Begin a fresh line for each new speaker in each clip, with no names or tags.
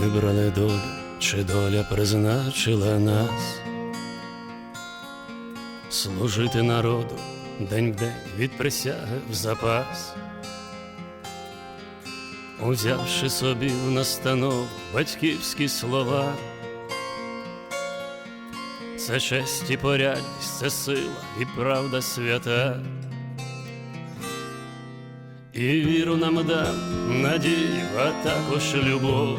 вибрали долю, чи доля призначила нас служити народу день в день від присяги в запас, узявши собі в настанову батьківські слова. Це честь і порядність, це сила і правда свята. І віру нам дам, надію, а також любов,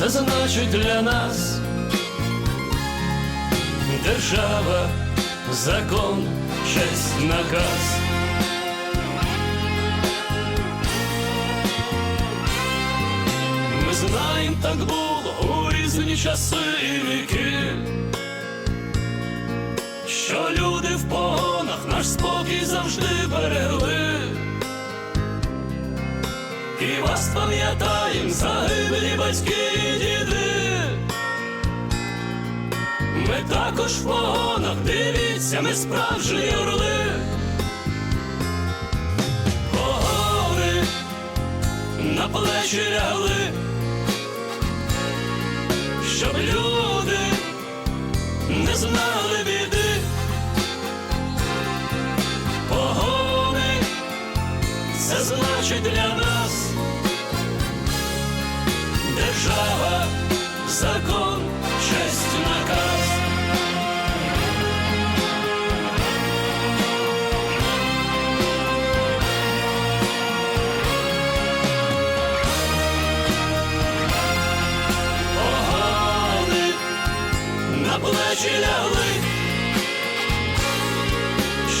це значить для нас держава, закон, честь, наказ. Ми знаємо, так було у різні часи і віки, що люди в погонах наш спокій завжди берегли. Вас пам'ятаєм загиблі батьки і діди. Ми також в погонах, дивіться, ми справжні орли. Погони на плечі лягли, щоб люди не знали біди. Погони це значить для нас держава, закон, честь, наказ. Погони на плечі лягли,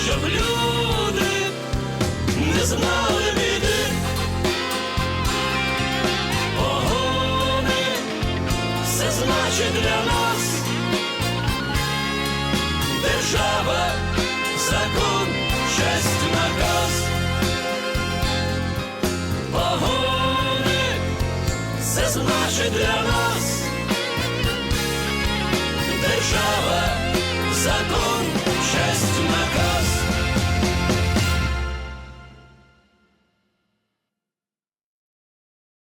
щоб люди не знали Погони це значить для нас